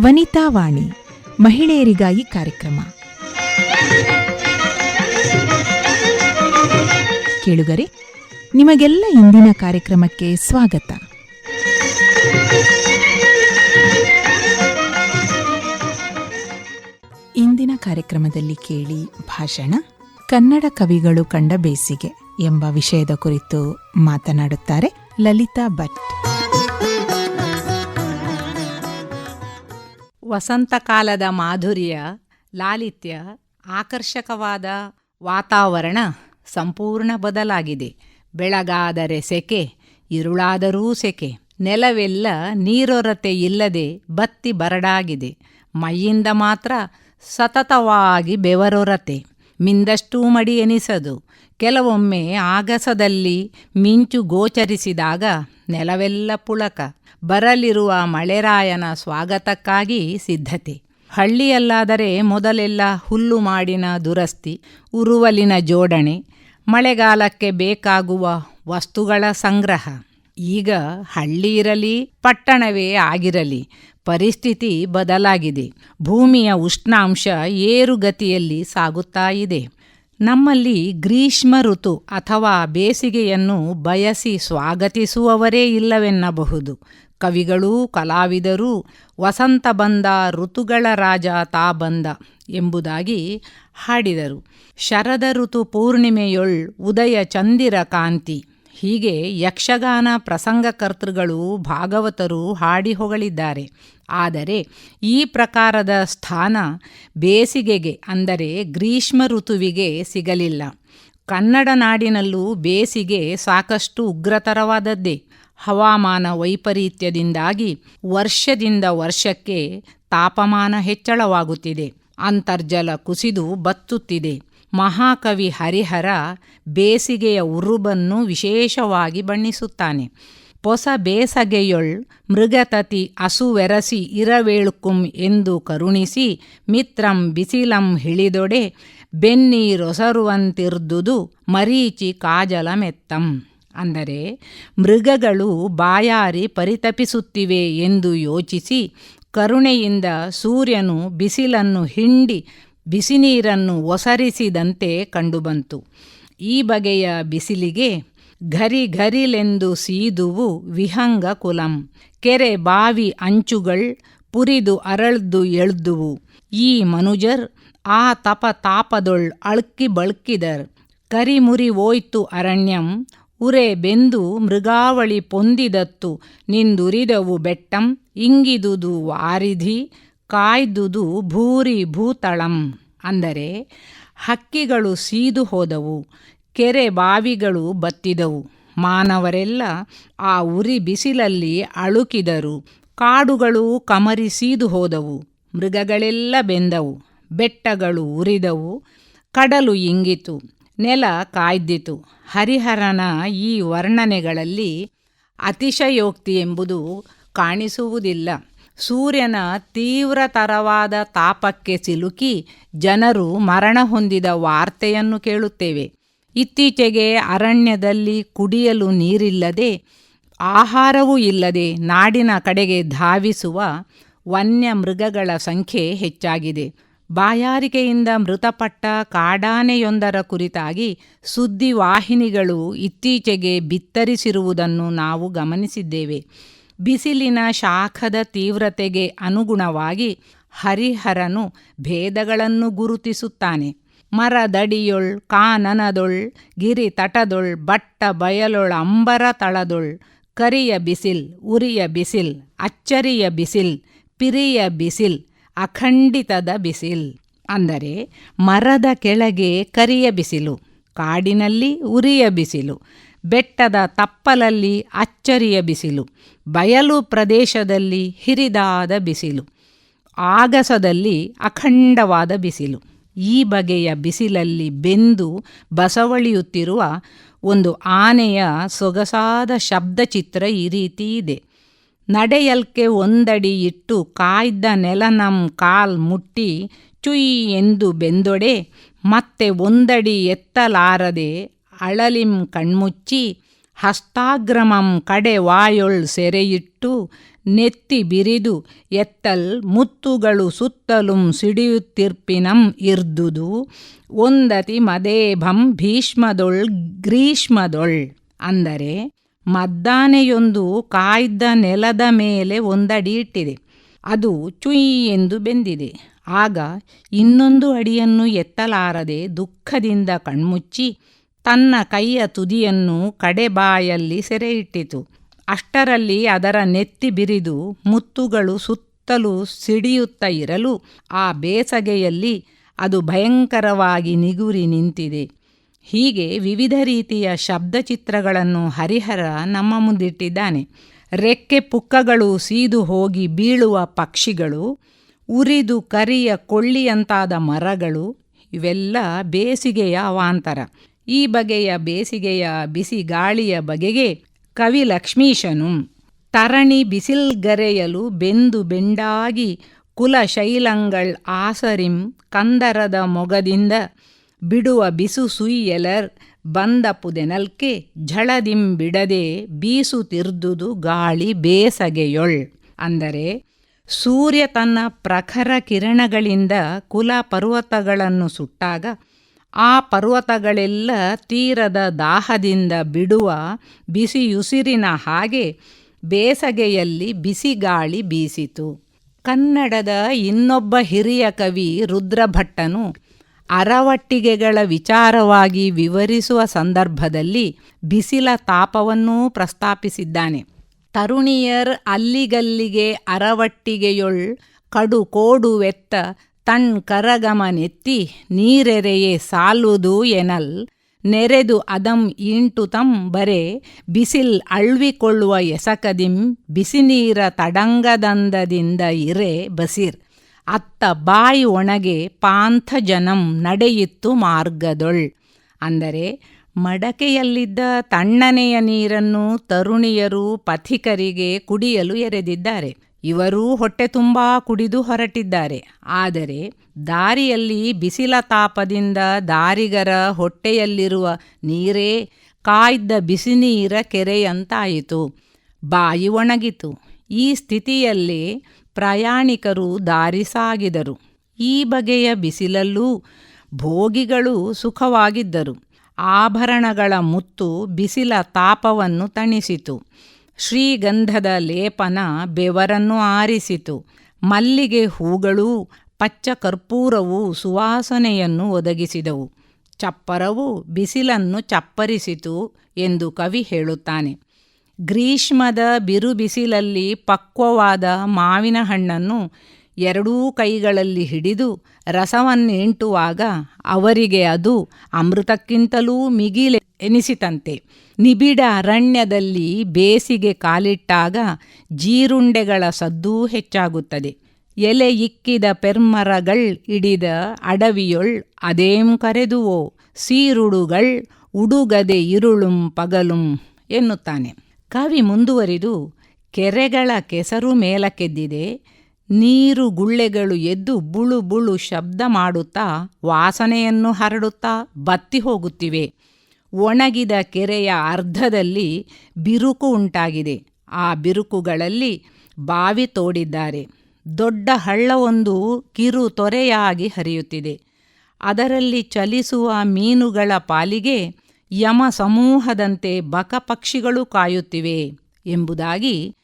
ವನಿತಾ ವಾಣಿ, ಮಹಿಳೆಯರಿಗಾಗಿ ಕಾರ್ಯಕ್ರಮ. ಕೇಳುಗರೆ, ನಿಮಗೆಲ್ಲ ಇಂದಿನ ಕಾರ್ಯಕ್ರಮಕ್ಕೆ ಸ್ವಾಗತ. ಇಂದಿನ ಕಾರ್ಯಕ್ರಮದಲ್ಲಿ ಕೇಳಿ ಭಾಷಣ, ಕನ್ನಡ ಕವಿಗಳು ಕಂಡ ಬೇಸಿಗೆ ಎಂಬ ವಿಷಯದ ಕುರಿತು ಮಾತನಾಡುತ್ತಾರೆ ಲಲಿತಾ ಭಟ್. ವಸಂತಕಾಲದ ಮಾಧುರ್ಯ, ಲಾಲಿತ್ಯ, ಆಕರ್ಷಕವಾದ ವಾತಾವರಣ ಸಂಪೂರ್ಣ ಬದಲಾಗಿದೆ. ಬೆಳಗಾದರೆ ಸೆಕೆ, ಇರುಳಾದರೂ ಸೆಕೆ. ನೆಲವೆಲ್ಲ ನೀರೊರತೆ ಇಲ್ಲದೆ ಬತ್ತಿ ಬರಡಾಗಿದೆ. ಮೈಯಿಂದ ಮಾತ್ರ ಸತತವಾಗಿ ಬೆವರೊರತೆ. ಮಿಂದಷ್ಟೂ ಮಡಿ ಎನಿಸದು. ಕೆಲವೊಮ್ಮೆ ಆಗಸದಲ್ಲಿ ಮಿಂಚು ಗೋಚರಿಸಿದಾಗ ನೆಲವೆಲ್ಲ ಪುಳಕ. ಬರಲಿರುವ ಮಳೆರಾಯನ ಸ್ವಾಗತಕ್ಕಾಗಿ ಸಿದ್ಧತೆ. ಹಳ್ಳಿಯಲ್ಲಾದರೆ ಮೊದಲೆಲ್ಲ ಹುಲ್ಲು ಮಾಡಿನ ದುರಸ್ತಿ, ಉರುವಲಿನ ಜೋಡಣೆ, ಮಳೆಗಾಲಕ್ಕೆ ಬೇಕಾಗುವ ವಸ್ತುಗಳ ಸಂಗ್ರಹ. ಈಗ ಹಳ್ಳಿ ಇರಲಿ, ಪಟ್ಟಣವೇ ಆಗಿರಲಿ, ಪರಿಸ್ಥಿತಿ ಬದಲಾಗಿದೆ. ಭೂಮಿಯ ಉಷ್ಣಾಂಶ ಏರುಗತಿಯಲ್ಲಿ ಸಾಗುತ್ತಾ ಇದೆ. ನಮ್ಮಲ್ಲಿ ಗ್ರೀಷ್ಮ ಋತು ಅಥವಾ ಬೇಸಿಗೆಯನ್ನು ಬಯಸಿ ಸ್ವಾಗತಿಸುವವರೇ ಇಲ್ಲವೆನ್ನಬಹುದು. ಕವಿಗಳೂ ಕಲಾವಿದರೂ ವಸಂತ ಬಂದ ಋತುಗಳ ರಾಜ ತಾ ಬಂದ ಎಂಬುದಾಗಿ ಹಾಡಿದರು. ಶರದ ಋತು ಪೂರ್ಣಿಮೆಯೊಳ್ ಉದಯ ಚಂದಿರ ಕಾಂತಿ. ಹೀಗೆ ಯಕ್ಷಗಾನ ಪ್ರಸಂಗಕರ್ತೃಗಳು, ಭಾಗವತರು ಹಾಡಿ ಹೊಗಳಿದ್ದಾರೆ. ಆದರೆ ಈ ಪ್ರಕಾರದ ಸ್ಥಾನ ಬೇಸಿಗೆಗೆ, ಅಂದರೆ ಗ್ರೀಷ್ಮ ಋತುವಿಗೆ ಸಿಗಲಿಲ್ಲ. ಕನ್ನಡ ನಾಡಿನಲ್ಲೂ ಬೇಸಿಗೆ ಸಾಕಷ್ಟು ಉಗ್ರತರವಾದದ್ದೇ. ಹವಾಮಾನ ವೈಪರೀತ್ಯದಿಂದಾಗಿ ವರ್ಷದಿಂದ ವರ್ಷಕ್ಕೆ ತಾಪಮಾನ ಹೆಚ್ಚಳವಾಗುತ್ತಿದೆ. ಅಂತರ್ಜಲ ಕುಸಿದು ಬತ್ತುತ್ತಿದೆ. ಮಹಾಕವಿ ಹರಿಹರ ಬೇಸಿಗೆಯ ಉರುಬನ್ನು ವಿಶೇಷವಾಗಿ ಬಣ್ಣಿಸುತ್ತಾನೆ. ಪೊಸ ಬೇಸಗೆಯೊಳ್ ಮೃಗತತಿ ಅಸುವೆರಸಿ ಇರವೇಳುಕುಂ ಎಂದು ಕರುಣಿಸಿ ಮಿತ್ರಂ ಬಿಸಿಲಂ ಹಿಳಿದೊಡೆ ಬೆನ್ನೀರೊಸರುವಂತಿರ್ದುದು ಮರೀಚಿ ಕಾಜಲ ಮೆತ್ತಂ ಅಂದರೆ ಮೃಗಗಳು ಬಾಯಾರಿ ಪರಿತಪಿಸುತ್ತಿವೆ ಎಂದು ಯೋಚಿಸಿ ಕರುಣೆಯಿಂದ ಸೂರ್ಯನು ಬಿಸಿಲನ್ನು ಹಿಂಡಿ ಬಿಸಿನೀರನ್ನು ಒಸರಿಸಿದಂತೆ ಕಂಡುಬಂತು. ಈ ಬಗೆಯ ಬಿಸಿಲಿಗೆ ಘರಿ ಘರಿಲೆಂದು ಸೀದುವು ವಿಹಂಗ ಕುಲಂ. ಕೆರೆ ಬಾವಿ ಅಂಚುಗಳ್ ಪುರಿದು ಅರಳ್ದು ಎಳ್ದುವು. ಈ ಮನುಜರ್ ಆ ತಪ ತಾಪದೊಳ್ ಅಳ್ಕಿ ಬಳ್ಕಿದರ್. ಕರಿಮುರಿ ಓಯ್ತು ಅರಣ್ಯಂ. ಉರೆ ಬೆಂದು ಮೃಗಾವಳಿ ಪೊಂದಿದತ್ತು. ನಿಂದುರಿದವು ಬೆಟ್ಟಂ. ಇಂಗಿದುದು ವಾರಿಧಿ. ಕಾಯ್ದುದು ಭೂರಿ ಭೂತಳಂ ಅಂದರೆ ಹಕ್ಕಿಗಳು ಸೀದು ಹೋದವು, ಕೆರೆ ಬಾವಿಗಳು ಬತ್ತಿದವು. ಮಾನವರೆಲ್ಲ ಆ ಉರಿ ಬಿಸಿಲಲ್ಲಿ ಅಳುಕಿದರು, ಕಾಡುಗಳು ಕಮರಿ ಸೀದು ಹೋದವು, ಮೃಗಗಳೆಲ್ಲ ಬೆಂದವು, ಬೆಟ್ಟಗಳು ಉರಿದವು, ಕಡಲು ಇಂಗಿತು, ನೆಲ ಕಾಯ್ದಿತು. ಹರಿಹರನ ಈ ವರ್ಣನೆಗಳಲ್ಲಿ ಅತಿಶಯೋಕ್ತಿ ಎಂಬುದು ಕಾಣಿಸುವುದಿಲ್ಲ. ಸೂರ್ಯನ ತೀವ್ರತರವಾದ ತಾಪಕ್ಕೆ ಸಿಲುಕಿ ಜನರು ಮರಣ ಹೊಂದಿದ ವಾರ್ತೆಯನ್ನು ಕೇಳುತ್ತೇವೆ. ಇತ್ತೀಚೆಗೆ ಅರಣ್ಯದಲ್ಲಿ ಕುಡಿಯಲು ನೀರಿಲ್ಲದೆ, ಆಹಾರವೂ ಇಲ್ಲದೆ ನಾಡಿನ ಕಡೆಗೆ ಧಾವಿಸುವ ವನ್ಯ ಮೃಗಗಳ ಸಂಖ್ಯೆ ಹೆಚ್ಚಾಗಿದೆ. ಬಾಯಾರಿಕೆಯಿಂದ ಮೃತಪಟ್ಟ ಕಾಡಾನೆಯೊಂದರ ಕುರಿತಾಗಿ ಸುದ್ದಿವಾಹಿನಿಗಳು ಇತ್ತೀಚೆಗೆ ಬಿತ್ತರಿಸಿರುವುದನ್ನು ನಾವು ಗಮನಿಸಿದ್ದೇವೆ. ಬಿಸಿಲಿನ ಶಾಖದ ತೀವ್ರತೆಗೆ ಅನುಗುಣವಾಗಿ ಹರಿಹರನು ಭೇದಗಳನ್ನು ಗುರುತಿಸುತ್ತಾನೆ. ಮರದಡಿಯೊಳ್ ಕಾನನದೊಳ್, ಗಿರಿ ತಟದೊಳ್, ಬಟ್ಟ ಬಯಲೊಳ, ಅಂಬರ ತಳದೊಳ್, ಕರಿಯ ಬಿಸಿಲ್, ಉರಿಯ ಬಿಸಿಲ್, ಅಚ್ಚರಿಯ ಬಿಸಿಲ್, ಪಿರಿಯ ಬಿಸಿಲ್, ಅಖಂಡಿತದ ಬಿಸಿಲ್. ಅಂದರೆ ಮರದ ಕೆಳಗೆ ಕರಿಯ ಬಿಸಿಲು, ಕಾಡಿನಲ್ಲಿ ಉರಿಯ ಬಿಸಿಲು ಬೆಟ್ಟದ ತಪ್ಪಲಲ್ಲಿ ಅಚ್ಚರಿಯ ಬಿಸಿಲು, ಬಯಲು ಪ್ರದೇಶದಲ್ಲಿ ಹಿರಿದಾದ ಬಿಸಿಲು, ಆಗಸದಲ್ಲಿ ಅಖಂಡವಾದ ಬಿಸಿಲು. ಈ ಬಗೆಯ ಬಿಸಿಲಲ್ಲಿ ಬೆಂದು ಬಸವಳಿಯುತ್ತಿರುವ ಒಂದು ಆನೆಯ ಸೊಗಸಾದ ಶಬ್ದಚಿತ್ರ ಈ ರೀತಿ ಇದೆ. ನಡೆಯಲ್ಕೆ ಒಂದಡಿ ಇಟ್ಟು ಕಾಯ್ದ ನೆಲ ನಮ್ ಕಾಲ್ ಮುಟ್ಟಿ ಚುಯ್ ಎಂದು ಬೆಂದೊಡೆ ಮತ್ತೆ ಒಂದಡಿ ಎತ್ತಲಾರದೆ ಅಳಲಿಂ ಕಣ್ಮುಚ್ಚಿ ಹಸ್ತಾಗ್ರಮಂ ಕಡೆ ವಾಯೊಳ್ ಸೆರೆಯಿಟ್ಟು ನೆತ್ತಿ ಬಿರಿದು ಎತ್ತಲ್ ಮುತ್ತುಗಳು ಸುತ್ತಲುಂ ಸಿಡಿಯುತ್ತಿರ್ಪಿನಂ ಇರ್ದುದು ಒಂದತಿ ಮದೇಭಂ ಭೀಷ್ಮದೊಳ್ ಗ್ರೀಷ್ಮದೊಳ್. ಅಂದರೆ ಮದ್ದಾನೆಯೊಂದು ಕಾಯ್ದ ನೆಲದ ಮೇಲೆ ಒಂದಡಿ ಇಟ್ಟಿದೆ. ಅದು ಚುಯಿ ಎಂದು ಬೆಂದಿದೆ. ಆಗ ಇನ್ನೊಂದು ಅಡಿಯನ್ನು ಎತ್ತಲಾರದೆ ದುಃಖದಿಂದ ಕಣ್ಮುಚ್ಚಿ ತನ್ನ ಕೈಯ ತುದಿಯನ್ನು ಕಡೆಬಾಯಲ್ಲಿ ಸೆರೆಯಿಟ್ಟಿತು. ಅಷ್ಟರಲ್ಲಿ ಅದರ ನೆತ್ತಿ ಬಿರಿದು ಮುತ್ತುಗಳು ಸುತ್ತಲೂ ಸಿಡಿಯುತ್ತ ಇರಲು ಆ ಬೇಸಗೆಯಲ್ಲಿ ಅದು ಭಯಂಕರವಾಗಿ ನಿಗುರಿ ನಿಂತಿದೆ. ಹೀಗೆ ವಿವಿಧ ರೀತಿಯ ಶಬ್ದಚಿತ್ರಗಳನ್ನು ಹರಿಹರ ನಮ್ಮ ಮುಂದಿಟ್ಟಿದ್ದಾನೆ. ರೆಕ್ಕೆ ಪುಕ್ಕಗಳು ಸೀದು ಹೋಗಿ ಬೀಳುವ ಪಕ್ಷಿಗಳು, ಉರಿದು ಕರಿಯ ಕೊಳ್ಳಿಯಂತಾದ ಮರಗಳು, ಇವೆಲ್ಲ ಬೇಸಿಗೆಯ ಅವಾಂತರ. ಈ ಬಗೆಯ ಬೇಸಿಗೆಯ ಬಿಸಿ ಗಾಳಿಯ ಬಗೆಗೆ ಕವಿ ಲಕ್ಷ್ಮೀಶನು ತರಣಿ ಬಿಸಿಲ್ಗರೆಯಲು ಬೆಂದು ಬೆಂಡಾಗಿ ಕುಲ ಶೈಲಂಗಳ್ ಆಸರಿಂ ಕಂದರದ ಮೊಗದಿಂದ ಬಿಡುವ ಬಿಸು ಸುಯ್ಯಲರ್ ಬಂದ ಪುದೆನಲ್ಕೆ ಝಳದಿಂ ಬಿಡದೆ ಬೀಸುತಿರ್ದುದು ಗಾಳಿ ಬೇಸಗೆಯೊಳ್. ಅಂದರೆ ಸೂರ್ಯ ತನ್ನ ಪ್ರಖರ ಕಿರಣಗಳಿಂದ ಕುಲ ಪರ್ವತಗಳನ್ನು ಸುಟ್ಟಾಗ ಆ ಪರ್ವತಗಳೆಲ್ಲ ತೀರದ ದಾಹದಿಂದ ಬಿಡುವ ಬಿಸಿಯುಸಿರಿನ ಹಾಗೆ ಬೇಸಗೆಯಲ್ಲಿ ಬಿಸಿಗಾಳಿ ಬೀಸಿತು. ಕನ್ನಡದ ಇನ್ನೊಬ್ಬ ಹಿರಿಯ ಕವಿ ರುದ್ರಭಟ್ಟನು ಅರವಟ್ಟಿಗೆಗಳ ವಿಚಾರವಾಗಿ ವಿವರಿಸುವ ಸಂದರ್ಭದಲ್ಲಿ ಬಿಸಿಲ ತಾಪವನ್ನೂ ಪ್ರಸ್ತಾಪಿಸಿದ್ದಾನೆ. ತರುಣಿಯರ್ ಅಲ್ಲಿಗಲ್ಲಿಗೆ ಅರವಟ್ಟಿಗೆಯೊಳ್ ಕಡು ಕೋಡುವೆತ್ತ ತಣ್ ಕರಗಮನೆತ್ತಿ ನೀರೆರೆಯೇ ಸಾಲುದು ಎನಲ್. ನೆರೆದು ಅದಂ ಇಂಟು ತಂ ಬರೆ ಬಿಸಿಲ್ ಅಳ್ವಿಕೊಳ್ಳುವ ಎಸಕದಿಂ ಬಿಸಿನೀರ ತಡಂಗದಂದದಿಂದ ಇರೆ ಬಸಿರ್. ಅತ್ತ ಬಾಯಿ ಒಣಗೆ ಪಾಂಥ ಜನಂ ನಡೆಯಿತ್ತು ಮಾರ್ಗದೊಳ್. ಅಂದರೆ ಮಡಕೆಯಲ್ಲಿದ್ದ ತಣ್ಣನೆಯ ನೀರನ್ನು ತರುಣಿಯರು ಪಥಿಕರಿಗೆ ಕುಡಿಯಲು ಎರೆದಿದ್ದಾರೆ. ಇವರೂ ಹೊಟ್ಟೆ ತುಂಬಾ ಕುಡಿದು ಹೊರಟಿದ್ದಾರೆ. ಆದರೆ ದಾರಿಯಲ್ಲಿ ಬಿಸಿಲ ತಾಪದಿಂದ ದಾರಿಗರ ಹೊಟ್ಟೆಯಲ್ಲಿರುವ ನೀರೇ ಕಾಯ್ದ ಬಿಸಿನೀರ ಕೆರೆಯಂತಾಯಿತು. ಬಾಯಿ ಒಣಗಿತು. ಈ ಸ್ಥಿತಿಯಲ್ಲಿ ಪ್ರಯಾಣಿಕರು ದಾರಿ ಸಾಗಿದರು. ಈ ಬಗೆಯ ಬಿಸಿಲಲ್ಲೂ ಭೋಗಿಗಳು ಸುಖವಾಗಿದ್ದರು. ಆಭರಣಗಳ ಮುತ್ತು ಬಿಸಿಲ ತಾಪವನ್ನು ತಣಿಸಿತು. ಶ್ರೀಗಂಧದ ಲೇಪನ ಬೆವರನ್ನು ಆರಿಸಿತು. ಮಲ್ಲಿಗೆ ಹೂಗಳು, ಪಚ್ಚ ಕರ್ಪೂರವು ಸುವಾಸನೆಯನ್ನು ಒದಗಿಸಿದವು. ಚಪ್ಪರವು ಬಿಸಿಲನ್ನು ಚಪ್ಪರಿಸಿತು ಎಂದು ಕವಿ ಹೇಳುತ್ತಾನೆ. ಗ್ರೀಷ್ಮದ ಬಿರುಬಿಸಿಲಲ್ಲಿ ಪಕ್ವವಾದ ಮಾವಿನ ಹಣ್ಣನ್ನು ಎರಡೂ ಕೈಗಳಲ್ಲಿ ಹಿಡಿದು ರಸವನ್ನೆಂಟುವಾಗ ಅವರಿಗೆ ಅದು ಅಮೃತಕ್ಕಿಂತಲೂ ಮಿಗಿಲೆ ಎನಿಸಿತಂತೆ. ನಿಬಿಡ ಅರಣ್ಯದಲ್ಲಿ ಬೇಸಿಗೆ ಕಾಲಿಟ್ಟಾಗ ಜೀರುಂಡೆಗಳ ಸದ್ದೂ ಹೆಚ್ಚಾಗುತ್ತದೆ. ಎಲೆ ಇಕ್ಕಿದ ಪೆರ್ಮರಗಳ್ ಇಡಿದ ಅಡವಿಯೊಳ್ ಅದೇಂ ಕರೆದುವೋ, ಸೀರುಡುಗಳ್ ಉಡುಗದೆ ಇರುಳುಂ ಪಗಲುಂ ಎನ್ನುತ್ತಾನೆ. ಕವಿ ಮುಂದುವರಿದು, ಕೆರೆಗಳ ಕೆಸರು ಮೇಲಕ್ಕೆದ್ದಿದೆ, ನೀರು ಗುಳ್ಳೆಗಳು ಎದ್ದು ಬುಳು ಬುಳು ಶಬ್ದ ಮಾಡುತ್ತಾ ವಾಸನೆಯನ್ನು ಹರಡುತ್ತಾ ಬತ್ತಿ ಹೋಗುತ್ತಿವೆ. ಒಣಗಿದ ಕೆರೆಯ ಅರ್ಧದಲ್ಲಿ ಬಿರುಕು ಉಂಟಾಗಿದೆ. ಆ ಬಿರುಕುಗಳಲ್ಲಿ ಬಾವಿ ತೋಡಿದ್ದಾರೆ. ದೊಡ್ಡ ಹಳ್ಳವೊಂದು ಕಿರು ತೊರೆಯಾಗಿ ಹರಿಯುತ್ತಿದೆ. ಅದರಲ್ಲಿ ಚಲಿಸುವ ಮೀನುಗಳ ಪಾಲಿಗೆ ಯಮ ಸಮೂಹದಂತೆ ಬಕಪಕ್ಷಿಗಳು ಕಾಯುತ್ತಿವೆ ಎಂಬುದಾಗಿ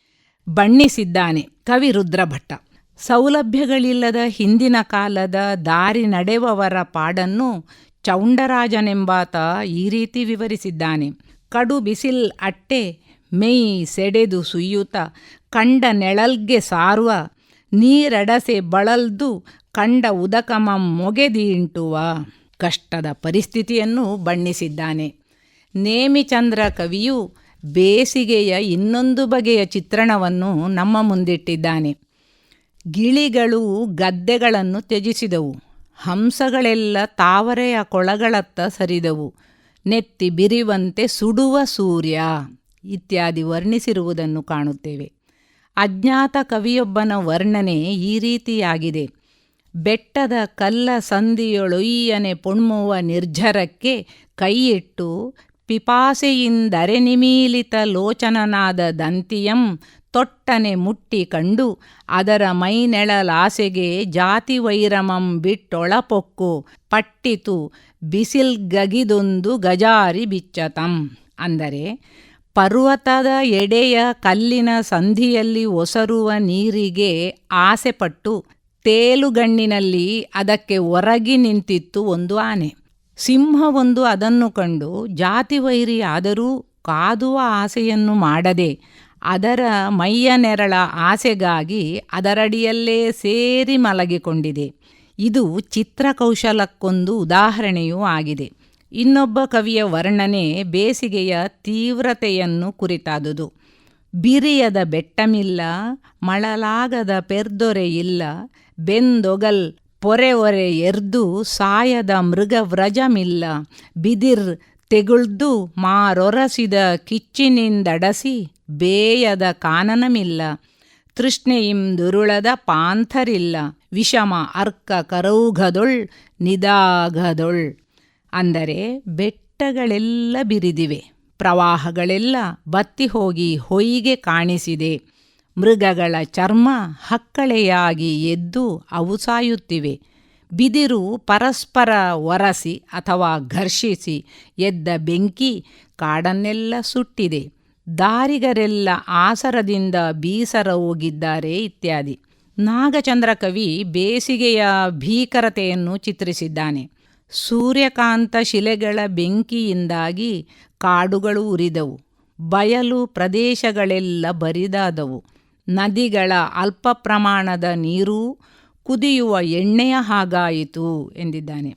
ಬಣ್ಣಿಸಿದ್ದಾನೆ ಕವಿ ರುದ್ರಭಟ್ಟ. ಸೌಲಭ್ಯಗಳಿಲ್ಲದ ಹಿಂದಿನ ಕಾಲದ ದಾರಿ ನಡೆವವರ ಪಾಡನ್ನು ಚೌಂಡರಾಜನೆಂಬಾತ ಈ ರೀತಿ ವಿವರಿಸಿದ್ದಾನೆ. ಕಡು ಬಿಸಿಲ್ ಅಟ್ಟೆ ಮೈ ಸೆಡೆದು ಸುಯ್ಯುತ, ಕಂಡ ನೆಳಲ್ಗೆ ಸಾರುವ, ನೀರಡಸೆ ಬಳಲ್ದು ಕಂಡ ಉದಕಮ ಮೊಗೆದೀಂಟುವ ಕಷ್ಟದ ಪರಿಸ್ಥಿತಿಯನ್ನು ಬಣ್ಣಿಸಿದ್ದಾನೆ. ನೇಮಿಚಂದ್ರ ಕವಿಯು ಬೇಸಿಗೆಯ ಇನ್ನೊಂದು ಬಗೆಯ ಚಿತ್ರಣವನ್ನು ನಮ್ಮ ಮುಂದಿಟ್ಟಿದ್ದಾನೆ. ಗಿಳಿಗಳು ಗದ್ದೆಗಳನ್ನು ತ್ಯಜಿಸಿದವು. ಹಂಸಗಳೆಲ್ಲ ತಾವರೆಯ ಕೊಳಗಳತ್ತ ಸರಿದವು. ನೆತ್ತಿ ಬಿರಿವಂತೆ ಸುಡುವ ಸೂರ್ಯ ಇತ್ಯಾದಿ ವರ್ಣಿಸಿರುವುದನ್ನು ಕಾಣುತ್ತೇವೆ. ಅಜ್ಞಾತ ಕವಿಯೊಬ್ಬನ ವರ್ಣನೆ ಈ ರೀತಿಯಾಗಿದೆ. ಬೆಟ್ಟದ ಕಲ್ಲ ಸಂದಿಯೊಳೊಯ್ಯನೆ ಪೊಣ್ಮುವ ನಿರ್ಜರಕ್ಕೆ ಕೈಯಿಟ್ಟು, ಪಿಪಾಸೆಯಿಂದರೆ ನಿಮೀಲಿತ ಲೋಚನನಾದ ದಂತಿಯಂ ತೊಟ್ಟನೆ ಮುಟ್ಟಿ ಕಂಡು ಅದರ ಮೈನೆಳಲಾಸೆಗೆ ಜಾತಿ ವೈರಮಂ ಬಿಟ್ಟೊಳಪೊಕ್ಕು ಪಟ್ಟಿತು ಬಿಸಿಲ್ಗಗಿದೊಂದು ಗಜಾರಿ ಬಿಚ್ಚತಂ. ಅಂದರೆ ಪರ್ವತದ ಎಡೆಯ ಕಲ್ಲಿನ ಸಂಧಿಯಲ್ಲಿ ಒಸರುವ ನೀರಿಗೆ ಆಸೆಪಟ್ಟು ತೇಲುಗಣ್ಣಿನಲ್ಲಿ ಅದಕ್ಕೆ ಒರಗಿ ನಿಂತಿತ್ತು ಒಂದು ಆನೆ. ಸಿಂಹವೊಂದು ಅದನ್ನು ಕಂಡು ಜಾತಿ ವೈರಿ ಆದರೂ ಕಾದುವ ಆಸೆಯನ್ನು ಮಾಡದೆ ಅದರ ಮೈಯ ನೆರಳ ಆಸೆಗಾಗಿ ಅದರಡಿಯಲ್ಲೇ ಸೇರಿ ಮಲಗಿಕೊಂಡಿದೆ. ಇದು ಚಿತ್ರಕೌಶಲಕ್ಕೊಂದು ಉದಾಹರಣೆಯೂ ಆಗಿದೆ. ಇನ್ನೊಬ್ಬ ಕವಿಯ ವರ್ಣನೆ ಬೇಸಿಗೆಯ ತೀವ್ರತೆಯನ್ನು ಕುರಿತಾದುದು. ಬಿರಿಯದ ಬೆಟ್ಟಮಿಲ್ಲ, ಮಳಲಾಗದ ಪೆರ್ದೊರೆಯಿಲ್ಲ ಬೆಂದೊಗಲ್ ಪೊರೆ ಒರೆ ಎರ್ದು, ಸಾಯದ ಮೃಗವ್ರಜಮಿಲ್ಲ ಬಿದಿರ್ ತೆಗುಳ್ದು ಮಾರೊರಸಿದ ಕಿಚ್ಚಿನಿಂದಡಸಿ ಬೇಯದ ಕಾನನಮಿಲ್ಲ. ತೃಷ್ಣೆಯಿಂದುರುಳದ ಪಾಂಥರಿಲ್ಲ. ವಿಷಮ ಅರ್ಕ ಕರೌಘದೊಳ್ ನಿದಾಘದೊಳ್. ಅಂದರೆ ಬೆಟ್ಟಗಳೆಲ್ಲ ಬಿರಿದಿವೆ. ಪ್ರವಾಹಗಳೆಲ್ಲ ಬತ್ತಿ ಹೋಗಿ ಹೊಯ್ಗೆ ಕಾಣಿಸಿದೆ. ಮೃಗಗಳ ಚರ್ಮ ಹಕ್ಕಳೆಯಾಗಿ ಎದ್ದು ಅವು ಸಾಯುತ್ತಿವೆ. ಬಿದಿರು ಪರಸ್ಪರ ಒರಸಿ ಅಥವಾ ಘರ್ಷಿಸಿ ಎದ್ದ ಬೆಂಕಿ ಕಾಡನ್ನೆಲ್ಲ ಸುಟ್ಟಿದೆ. ದಾರಿಗರೆಲ್ಲ ಆಸರದಿಂದ ಬೀಸರ ಹೋಗಿದ್ದಾರೆ ಇತ್ಯಾದಿ. ನಾಗಚಂದ್ರ ಕವಿ ಬೇಸಿಗೆಯ ಭೀಕರತೆಯನ್ನು ಚಿತ್ರಿಸಿದ್ದಾನೆ. ಸೂರ್ಯಕಾಂತ ಶಿಲೆಗಳ ಬೆಂಕಿಯಿಂದಾಗಿ ಕಾಡುಗಳು ಉರಿದವು. ಬಯಲು ಪ್ರದೇಶಗಳೆಲ್ಲ ಬರಿದಾದವು. ನದಿಗಳ ಅಲ್ಪ ಪ್ರಮಾಣದ ನೀರು ಕುದಿಯುವ ಎಣ್ಣೆಯ ಹಾಗಾಯಿತು ಎಂದಿದ್ದಾನೆ.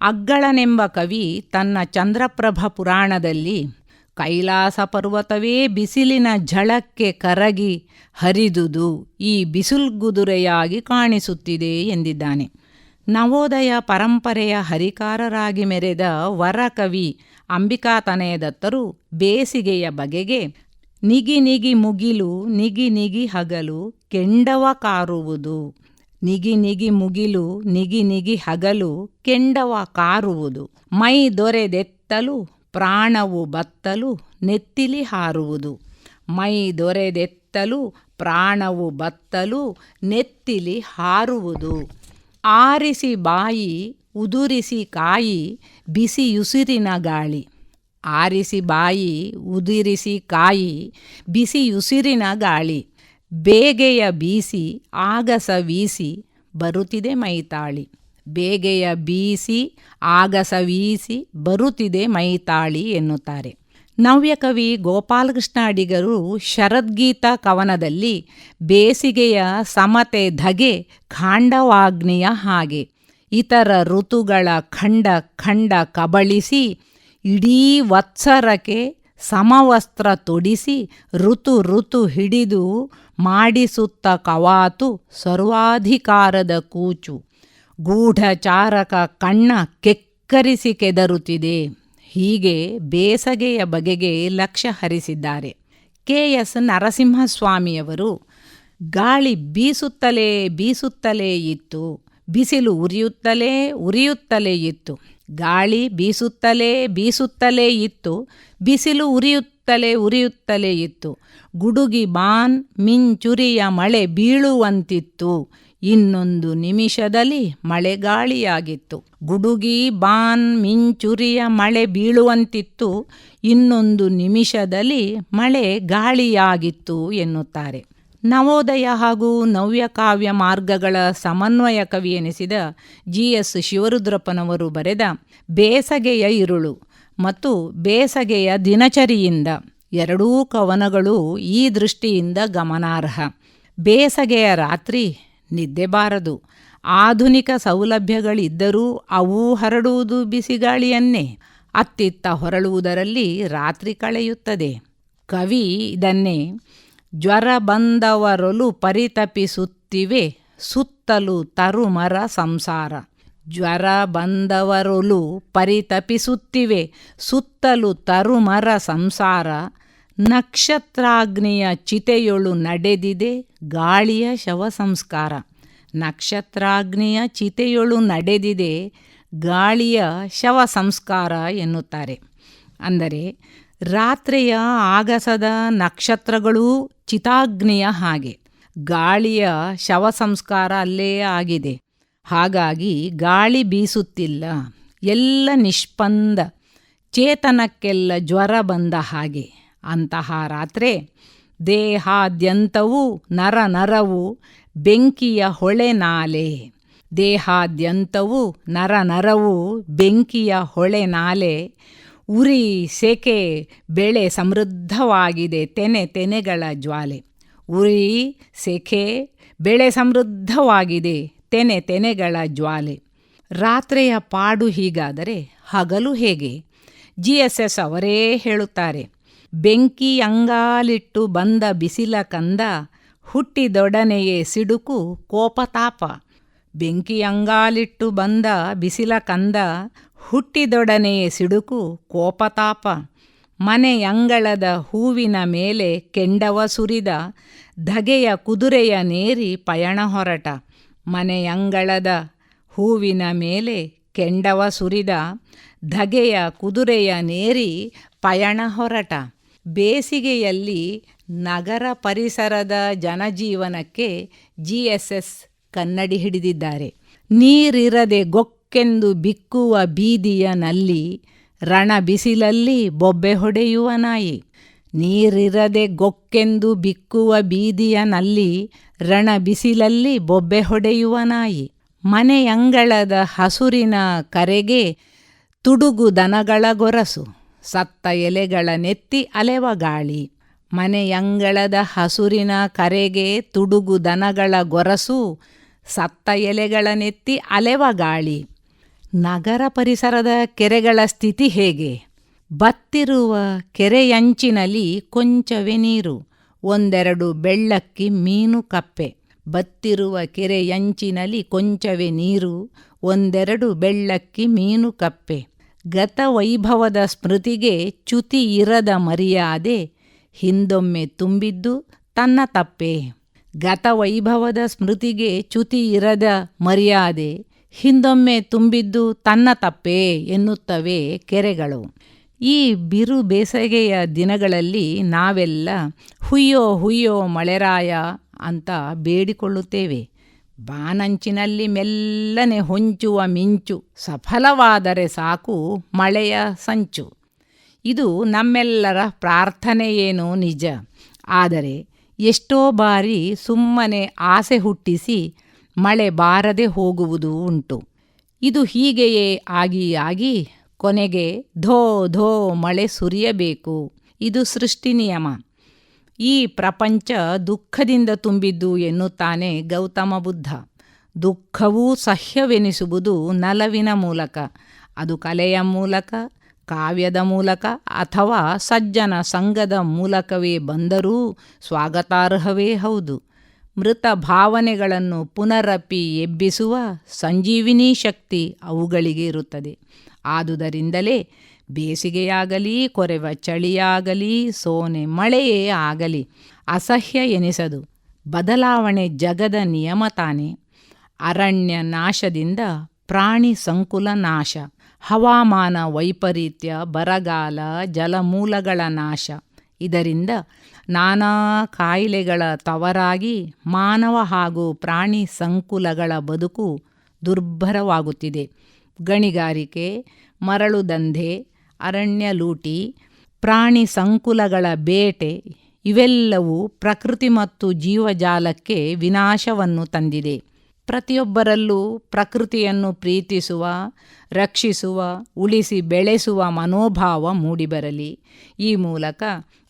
ಅಗ್ಗಳನೆಂಬ ಕವಿ ತನ್ನ ಚಂದ್ರಪ್ರಭ ಪುರಾಣದಲ್ಲಿ ಕೈಲಾಸ ಪರ್ವತವೇ ಬಿಸಿಲಿನ ಝಳಕ್ಕೆ ಕರಗಿ ಹರಿದುದು ಈ ಬಿಸಿಲ್ಗುದುರೆಯಾಗಿ ಕಾಣಿಸುತ್ತಿದೆ ಎಂದಿದ್ದಾನೆ. ನವೋದಯ ಪರಂಪರೆಯ ಹರಿಕಾರರಾಗಿ ಮೆರೆದ ವರಕವಿ ಅಂಬಿಕಾತನಯದತ್ತರು ಬೇಸಿಗೆಯ ಬಗೆಗೆ ನಿಗಿ ನಿಗಿ ಮುಗಿಲು, ನಿಗಿ ನಿಗಿ ಹಗಲು, ಕೆಂಡವ ಕಾರುವುದು. ನಿಗಿ ನಿಗಿ ಮುಗಿಲು, ನಿಗಿ ನಿಗಿ ಹಗಲು, ಕೆಂಡವ ಕಾರುವುದು. ಮೈ ದೊರೆದೆತ್ತಲು ಪ್ರಾಣವು ಬತ್ತಲು ನೆತ್ತಿಲಿ ಹಾರುವುದು. ಮೈ ದೊರೆದೆತ್ತಲು ಪ್ರಾಣವು ಬತ್ತಲು ನೆತ್ತಿಲಿ ಹಾರುವುದು. ಆರಿಸಿ ಬಾಯಿ, ಉದುರಿಸಿ ಕಾಯಿ ಬಿಸಿಯುಸಿರಿನ ಗಾಳಿ. ಆರಿಸಿ ಬಾಯಿ, ಉದುರಿಸಿ ಕಾಯಿ ಬಿಸಿಯುಸಿರಿನ ಗಾಳಿ. ಬೇಗೆಯ ಬೀಸಿ, ಆಗಸ ವೀಸಿ, ಬರುತ್ತಿದೆ ಮೈತಾಳಿ. ಬೇಗೆಯ ಬೀಸಿ, ಆಗಸ ವೀಸಿ ಬರುತ್ತಿದೆ ಮೈತಾಳಿ ಎನ್ನುತ್ತಾರೆ. ನವ್ಯಕವಿ ಗೋಪಾಲಕೃಷ್ಣ ಅಡಿಗರು ಶರದ್ಗೀತ ಕವನದಲ್ಲಿ ಬೇಸಿಗೆಯ ಸಮತೆ ಧಗೆ ಖಾಂಡವಾಗ್ನಿಯ ಹಾಗೆ ಇತರ ಋತುಗಳ ಖಂಡ ಖಂಡ ಕಬಳಿಸಿ ಇಡೀ ವತ್ಸರಕ್ಕೆ ಸಮವಸ್ತ್ರ ತೊಡಿಸಿ ಋತು ಋತು ಹಿಡಿದು ಮಾಡಿಸುತ್ತ ಕವಾತು ಸರ್ವಾಧಿಕಾರದ ಕೂಚು. ಗೂಢಚಾರಕ ಕಣ್ಣ ಕೆಕ್ಕರಿಸಿ ಕೆದರುತ್ತಿದೆ. ಹೀಗೆ ಬೇಸಗೆಯ ಬಗೆಗೆ ಲಕ್ಷ್ಯ ಹರಿಸಿದ್ದಾರೆ. ಕೆ ಎಸ್ ನರಸಿಂಹಸ್ವಾಮಿಯವರು, ಗಾಳಿ ಬೀಸುತ್ತಲೇ ಬೀಸುತ್ತಲೇ ಇತ್ತು, ಬಿಸಿಲು ಉರಿಯುತ್ತಲೇ ಉರಿಯುತ್ತಲೇ ಇತ್ತು, ಗಾಳಿ ಬೀಸುತ್ತಲೇ ಬೀಸುತ್ತಲೇ ಇತ್ತು, ಬಿಸಿಲು ಉರಿಯುತ್ತಲೇ ಉರಿಯುತ್ತಲೇ ಇತ್ತು, ಗುಡುಗಿ ಬಾನ್ ಮಿಂಚುರಿಯ ಮಳೆ ಬೀಳುವಂತಿತ್ತು ಇನ್ನೊಂದು ನಿಮಿಷದಲ್ಲಿ ಮಳೆಗಾಳಿಯಾಗಿತ್ತು ಗುಡುಗಿ, ಬಾನ್, ಮಿಂಚುರಿಯ ಮಳೆ ಬೀಳುವಂತಿತ್ತು. ಇನ್ನೊಂದು ನಿಮಿಷದಲ್ಲಿ ಮಳೆ ಗಾಳಿಯಾಗಿತ್ತು ಎನ್ನುತ್ತಾರೆ. ನವೋದಯ ಹಾಗೂ ನವ್ಯಕಾವ್ಯ ಮಾರ್ಗಗಳ ಸಮನ್ವಯ ಕವಿ ಎನಿಸಿದ ಜಿ ಎಸ್ ಶಿವರುದ್ರಪ್ಪನವರು ಬರೆದ ಬೇಸಗೆಯ ಇರುಳು ಮತ್ತು ಬೇಸಗೆಯ ದಿನಚರಿಯಿಂದ ಎರಡೂ ಕವನಗಳು ಈ ದೃಷ್ಟಿಯಿಂದ ಗಮನಾರ್ಹ. ಬೇಸಗೆಯ ರಾತ್ರಿ ನಿದ್ದೆ ಬಾರದು. ಆಧುನಿಕ ಸೌಲಭ್ಯಗಳಿದ್ದರೂ ಅವು ಹರಡುವುದು ಬಿಸಿಗಾಳಿಯನ್ನೇ. ಅತ್ತಿತ್ತ ಹೊರಳುವುದರಲ್ಲಿ ರಾತ್ರಿ ಕಳೆಯುತ್ತದೆ. ಕವಿ ಇದನ್ನೇ, ಜ್ವರ ಬಂದವರೊಲು ಪರಿತಪಿಸುತ್ತಿವೆ, ಸುತ್ತಲೂ ತರುಮರ ಸಂಸಾರ. ಜ್ವರ ಬಂದವರೊಲು ಪರಿತಪಿಸುತ್ತಿವೆ, ಸುತ್ತಲೂ ತರುಮರ ಸಂಸಾರ. ನಕ್ಷತ್ರಾಗ್ನಿಯ ಚಿತೆಯೊಳು ನಡೆದಿದೆ, ಗಾಳಿಯ ಶವ ಸಂಸ್ಕಾರ ನಕ್ಷತ್ರಾಗ್ನಿಯ ಚಿತೆಯೊಳು ನಡೆದಿದೆ, ಗಾಳಿಯ ಶವ ಸಂಸ್ಕಾರ ಎನ್ನುತ್ತಾರೆ. ಅಂದರೆ, ರಾತ್ರಿಯ ಆಗಸದ ನಕ್ಷತ್ರಗಳೂ ಚಿತಾಗ್ನಿಯ ಹಾಗೆ. ಗಾಳಿಯ ಶವ ಸಂಸ್ಕಾರ ಅಲ್ಲೇ ಆಗಿದೆ. ಹಾಗಾಗಿ ಗಾಳಿ ಬೀಸುತ್ತಿಲ್ಲ. ಎಲ್ಲ ನಿಷ್ಪಂದ. ಚೇತನಕ್ಕೆಲ್ಲ ಜ್ವರ ಬಂದ ಹಾಗೆ. ಅಂತಹ ರಾತ್ರೆ ದೇಹಾದ್ಯಂತವೂ ನರ ನರವು ಬೆಂಕಿಯ ಹೊಳೆ ನಾಲೆ ದೇಹಾದ್ಯಂತವೂ ನರ ನರವು ಬೆಂಕಿಯ ಹೊಳೆ ನಾಲೆ ಉರಿ ಸೆಕೆ ಬೆಳೆ ಸಮೃದ್ಧವಾಗಿದೆ ತೆನೆ ತೆನೆಗಳ ಜ್ವಾಲೆ. ಉರಿ ಸೆಕೆ ಬೆಳೆ ಸಮೃದ್ಧವಾಗಿದೆ ತೆನೆ ತೆನೆಗಳ ಜ್ವಾಲೆ. ರಾತ್ರೆಯ ಪಾಡು ಹೀಗಾದರೆ ಹಗಲು ಹೇಗೆ? ಜಿ ಎಸ್ ಎಸ್ ಅವರೇ ಹೇಳುತ್ತಾರೆ. ಬೆಂಕಿ ಅಂಗಾಲಿಟ್ಟು ಬಂದ ಬಿಸಿಲ ಕಂದ ಹುಟ್ಟಿದೊಡನೆಯೇ ಸಿಡುಕು ಕೋಪತಾಪ. ಬೆಂಕಿ ಅಂಗಾಲಿಟ್ಟು ಬಂದ ಬಿಸಿಲ ಕಂದ ಹುಟ್ಟಿದೊಡನೆಯೇ ಸಿಡುಕು ಕೋಪತಾಪ. ಮನೆಯಂಗಳದ ಹೂವಿನ ಮೇಲೆ ಕೆಂಡವ ಸುರಿದ ಧಗೆಯ ಕುದುರೆಯ ನೇರಿ ಪಯಣ ಹೊರಟ. ಮನೆಯಂಗಳದ ಹೂವಿನ ಮೇಲೆ ಕೆಂಡವ ಸುರಿದ ಧಗೆಯ ಕುದುರೆಯ ನೇರಿ ಪಯಣ ಹೊರಟ. ಬೇಸಿಗೆಯಲ್ಲಿ ನಗರ ಪರಿಸರದ ಜನಜೀವನಕ್ಕೆ ಜಿ ಎಸ್ ಎಸ್ ಕನ್ನಡಿ ಹಿಡಿದಿದ್ದಾರೆ. ನೀರಿರದೆ ಗೊಕ್ಕೆಂದು ಬಿಕ್ಕುವ ಬೀದಿಯ ನಲ್ಲಿ ರಣ ಬಿಸಿಲಲ್ಲಿ ಬೊಬ್ಬೆ ಹೊಡೆಯುವ ನಾಯಿ. ನೀರಿರದೆ ಗೊಕ್ಕೆಂದು ಬಿಕ್ಕುವ ಬೀದಿಯ ನಲ್ಲಿ ರಣ ಬಿಸಿಲಲ್ಲಿ ಬೊಬ್ಬೆ ಹೊಡೆಯುವ ನಾಯಿ. ಮನೆಯಂಗಳದ ಹಸುರಿನ ಕರೆಗೆ ತುಡುಗು ದನಗಳ ಗೊರಸು. ಸತ್ತ ಎಲೆಗಳ ನೆತ್ತಿ ಅಲೆವ ಗಾಳಿ. ಮನೆಯಂಗಳದ ಹಸುರಿನ ಕರೆಗೆ ತುಡುಗು ದನಗಳ ಗೊರಸು ಸತ್ತ ಎಲೆಗಳ ನೆತ್ತಿ ಅಲೆವ ಗಾಳಿ. ನಗರ ಪರಿಸರದ ಕೆರೆಗಳ ಸ್ಥಿತಿ ಹೇಗೆ? ಬತ್ತಿರುವ ಕೆರೆಯಂಚಿನಲ್ಲಿ ಕೊಂಚವೇ ನೀರು, ಒಂದೆರಡು ಬೆಳ್ಳಕ್ಕಿ ಮೀನು ಕಪ್ಪೆ. ಬತ್ತಿರುವ ಕೆರೆಯಂಚಿನಲ್ಲಿ ಕೊಂಚವೇ ನೀರು, ಒಂದೆರಡು ಬೆಳ್ಳಕ್ಕಿ ಮೀನು ಕಪ್ಪೆ. ಗತವೈಭವದ ಸ್ಮೃತಿಗೆ ಚ್ಯುತಿ ಇರದ ಮರ್ಯಾದೆ ಹಿಂದೊಮ್ಮೆ ತುಂಬಿದ್ದು ತನ್ನ ತಪ್ಪೆ. ಗತವೈಭವದ ಸ್ಮೃತಿಗೆ ಚ್ಯುತಿ ಇರದ ಮರ್ಯಾದೆ ಹಿಂದೊಮ್ಮೆ ತುಂಬಿದ್ದು ತನ್ನ ತಪ್ಪೇ ಎನ್ನುತ್ತವೆ ಕೆರೆಗಳು. ಈ ಬಿರು ಬೇಸಗೆಯ ದಿನಗಳಲ್ಲಿ ನಾವೆಲ್ಲ ಹುಯ್ಯೋ ಹುಯ್ಯೋ ಮಳೆರಾಯ ಅಂತ ಬೇಡಿಕೊಳ್ಳುತ್ತೇವೆ. ಬಾನಂಚಿನಲ್ಲಿ ಮೆಲ್ಲನೆ ಹೊಂಚುವ ಮಿಂಚು ಸಫಲವಾದರೆ ಸಾಕು ಮಳೆಯ ಸಂಚು. ಇದು ನಮ್ಮೆಲ್ಲರ ಪ್ರಾರ್ಥನೆಯೇನೋ ನಿಜ. ಆದರೆ ಎಷ್ಟೋ ಬಾರಿ ಸುಮ್ಮನೆ ಆಸೆ ಹುಟ್ಟಿಸಿ ಮಳೆ ಬಾರದೆ ಹೋಗುವುದು ಉಂಟು. ಇದು ಹೀಗೆಯೇ ಆಗಿ ಆಗಿ ಕೊನೆಗೆ ಧೋ ಧೋ ಮಳೆ ಸುರಿಯಬೇಕು. ಇದು ಸೃಷ್ಟಿ ನಿಯಮ. ಈ ಪ್ರಪಂಚ ದುಃಖದಿಂದ ತುಂಬಿದ್ದು ಎನ್ನುತ್ತಾನೆ ಗೌತಮ ಬುದ್ಧ. ದುಃಖವೂ ಸಹ್ಯವೆನಿಸುವುದು ನಲವಿನ ಮೂಲಕ. ಅದು ಕಲೆಯ ಮೂಲಕ, ಕಾವ್ಯದ ಮೂಲಕ ಅಥವಾ ಸಜ್ಜನ ಸಂಘದ ಮೂಲಕವೇ ಬಂದರೂ ಸ್ವಾಗತಾರ್ಹವೇ ಹೌದು. ಮೃತ ಭಾವನೆಗಳನ್ನು ಪುನರಪಿ ಎಬ್ಬಿಸುವ ಸಂಜೀವಿನಿ ಶಕ್ತಿ ಅವುಗಳಿಗೆ ಇರುತ್ತದೆ. ಆದುದರಿಂದಲೇ ಬೇಸಿಗೆಯಾಗಲಿ, ಕೊರೆವ ಚಳಿಯಾಗಲಿ, ಸೋನೆ ಮಳೆಯೇ ಆಗಲಿ, ಅಸಹ್ಯ ಎನಿಸದು. ಬದಲಾವಣೆ ಜಗದ ನಿಯಮ ತಾನೆ. ಅರಣ್ಯ ನಾಶದಿಂದ ಪ್ರಾಣಿ ಸಂಕುಲ ನಾಶ. ಹವಾಮಾನ ವೈಪರೀತ್ಯ, ಬರಗಾಲ, ಜಲಮೂಲಗಳ ನಾಶ. ಇದರಿಂದ ನಾನಾ ಕಾಯಿಲೆಗಳ ತವರಾಗಿ ಮಾನವ ಹಾಗೂ ಪ್ರಾಣಿ ಸಂಕುಲಗಳ ಬದುಕು ದುರ್ಭರವಾಗುತ್ತಿದೆ. ಗಣಿಗಾರಿಕೆ, ಮರಳು ದಂಧೆ ಅರಣ್ಯ ಲೂಟಿ, ಪ್ರಾಣಿ ಸಂಕುಲಗಳ ಬೇಟೆ, ಇವೆಲ್ಲವೂ ಪ್ರಕೃತಿ ಮತ್ತು ಜೀವಜಾಲಕ್ಕೆ ವಿನಾಶವನ್ನು ತಂದಿದೆ. ಪ್ರತಿಯೊಬ್ಬರಲ್ಲೂ ಪ್ರಕೃತಿಯನ್ನು ಪ್ರೀತಿಸುವ, ರಕ್ಷಿಸುವ, ಉಳಿಸಿ ಬೆಳೆಸುವ ಮನೋಭಾವ ಮೂಡಿಬರಲಿ. ಈ ಮೂಲಕ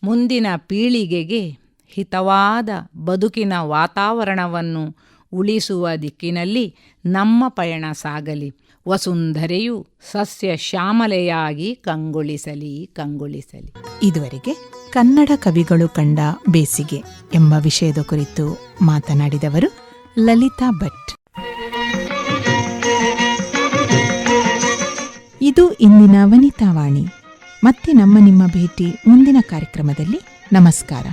ಮುಂದಿನ ಪೀಳಿಗೆಗೆ ಹಿತವಾದ ಬದುಕಿನ ವಾತಾವರಣವನ್ನು ಉಳಿಸುವ ದಿಕ್ಕಿನಲ್ಲಿ ನಮ್ಮ ಪಯಣ ಸಾಗಲಿ. ವಸುಂಧರೆಯು ಸಸ್ಯ ಶ್ಯಾಮಲೆಯಾಗಿ ಕಂಗೊಳಿಸಲಿ ಕಂಗೊಳಿಸಲಿ. ಇದುವರೆಗೆ ಕನ್ನಡ ಕವಿಗಳು ಕಂಡ ಬೇಸಿಗೆ ಎಂಬ ವಿಷಯದ ಕುರಿತು ಮಾತನಾಡಿದವರು ಲಲಿತಾ ಭಟ್. ಇದು ಇಂದಿನ ವನಿತಾವಾಣಿ ಮತ್ತೆ ನಮ್ಮ ನಿಮ್ಮ ಭೇಟಿ ಮುಂದಿನ ಕಾರ್ಯಕ್ರಮದಲ್ಲಿ. ನಮಸ್ಕಾರ.